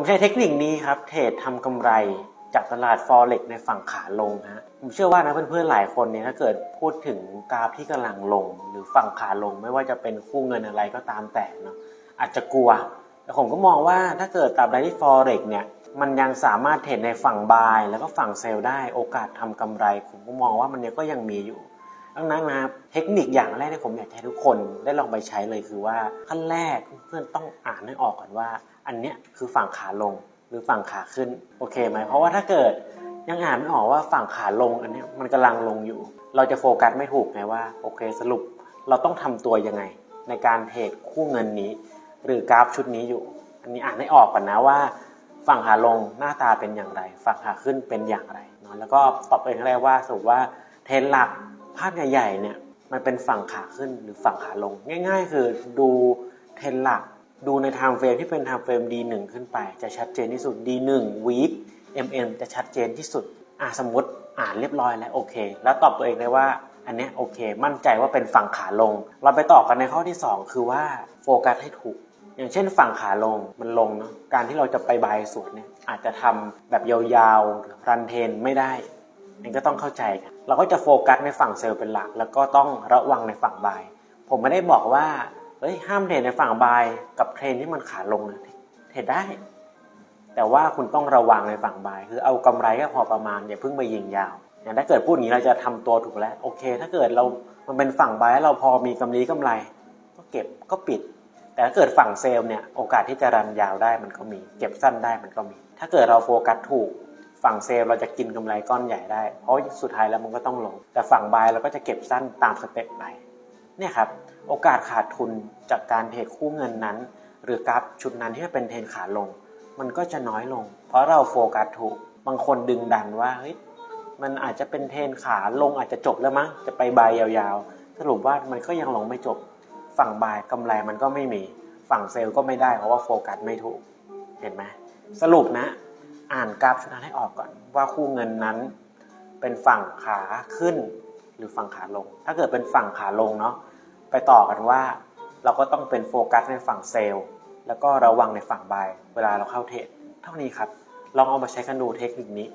ผมใช้เทคนิคนี้ครับ เทรดทำกำไรจากตลาด forex ในฝั่งขาลงฮะผมเชื่อว่านะเพื่อนๆหลายคนเนี่ยถ้าเกิดพูดถึงกราฟที่กำลังลง หรือฝั่งขาลงไม่ว่าจะเป็นคู่เงินอะไรก็ตามแต่เนาะอาจจะกลัว แต่ผมก็มองว่าถ้าเกิดตราบใดที่ forex เนี่ยมันยังสามารถเทรดในฝั่ง buy แล้วก็ฝั่งเซลล์ได้โอกาสทำกำไร ผมก็มองว่ามันเนี่ยก็ยังมีอยู่ ดังนั้นนะครับเทคนิคอย่างแรกที่ผมอยากให้ทุกคนได้ลองไปใช้เลยคือว่าขั้นแรกเพื่อนต้องอ่านให้ออกก่อนว่า อันเนี้ยคือฝั่งขาลงหรือฝั่งขาขึ้นโอเคไหมเพราะว่าถ้าเกิดยังอ่านไม่ออกว่าฝั่งขาลงอันเนี้ยมันกำลังลงอยู่ เราจะโฟกัสไม่ถูกไงว่าโอเคสรุปเราต้องทำตัวยังไง ในการเทรดคู่เงินนี้ หรือกราฟชุดนี้อยู่ อันนี้อ่านให้ออกก่อนนะว่า ฝั่งขาลงหน้าตาเป็นอย่างไร ฝั่งขาขึ้นเป็นอย่างไรเนาะแล้วก็ตอบเองให้ได้ว่าสรุปว่าเทรนด์หลัก ภาพใหญ่ๆเนี่ยมันเป็นฝั่งขาขึ้นหรือฝั่งขาลง ง่าย ๆ คือดูเทนหลัก ดูใน time frame ที่เป็น time frame D1 ขึ้นไป จะชัดเจนที่สุด D1 week MM จะชัดเจนที่สุดอะสมมติอ่านเรียบร้อยแล้วโอเค แล้วตอบตัวเองได้ว่าอันนี้โอเค มั่นใจว่าเป็นฝั่งขาลง เราไปต่อกันในข้อที่สองคือว่าโฟกัสให้ถูก อย่างเช่นฝั่งขาลงมันลงเนาะการที่เราจะไปบายสวนเนี่ยอาจจะทำแบบยาวๆรันเทนไม่ได้ นี่ก็ต้องเข้าใจกันเราก็จะโฟกัสในฝั่งเซลล์เป็นหลัก แล้วก็ต้องระวังในฝั่งบาย ผมไม่ได้บอกว่าเฮ้ยห้ามเทรดในฝั่งบายกับเทรนที่มันขาลงนะเทรดได้ แต่ว่าคุณต้องระวังในฝั่งบาย คือเอากำไรแค่พอประมาณอย่าเพิ่งไปยิงยาวอย่างถ้าเกิดพูดอย่างนี้เราจะทำตัวถูกแล้วโอเค ถ้าเกิดเรา มันเป็นฝั่งบายเราพอมีกำไรกำไร ก็เก็บก็ปิด แต่ถ้าเกิดฝั่งเซลล์เนี่ยโอกาสที่จะรันยาวได้มันก็มี เก็บสั้นได้มันก็มี ถ้าเกิดเราโฟกัสถูก ฝั่งเซลล์เราจะกินกำไรก้อนใหญ่ได้ เพราะสุดท้ายแล้วมันก็ต้องลง แต่ฝั่งบายเราก็จะเก็บสั้นตามสเต็ปไปเนี่ยครับโอกาสขาดทุนจากการเทรดคู่เงินนั้น หรือกราฟชุดนั้นที่เป็นเทรนขาลง มันก็จะน้อยลง เพราะเราโฟกัสถูกบางคนดึงดันว่าเฮ้ยมันอาจจะเป็นเทรนขาลงอาจจะจบแล้วมั้งจะไปบายยาวๆ สรุปว่ามันก็ยังลงไม่จบ ฝั่งบายกำไรมันก็ไม่มี ฝั่งเซลล์ก็ไม่ได้เพราะว่าโฟกัสไม่ถูกเห็นไหมสรุปนะ อ่านกราฟชุดนั้นให้ออกก่อนว่าคู่เงินนั้น เป็นฝั่งขาขึ้นหรือฝั่งขาลง ถ้าเกิดเป็นฝั่งขาลงเนาะไปต่อกันว่า เราก็ต้องเป็นโฟกัสในฝั่งเซลล์แล้วก็ระวังในฝั่งบายเวลาเราเข้าเทรดเท่านี้ครับ ลองเอามาใช้กันดูเทคนิคนี้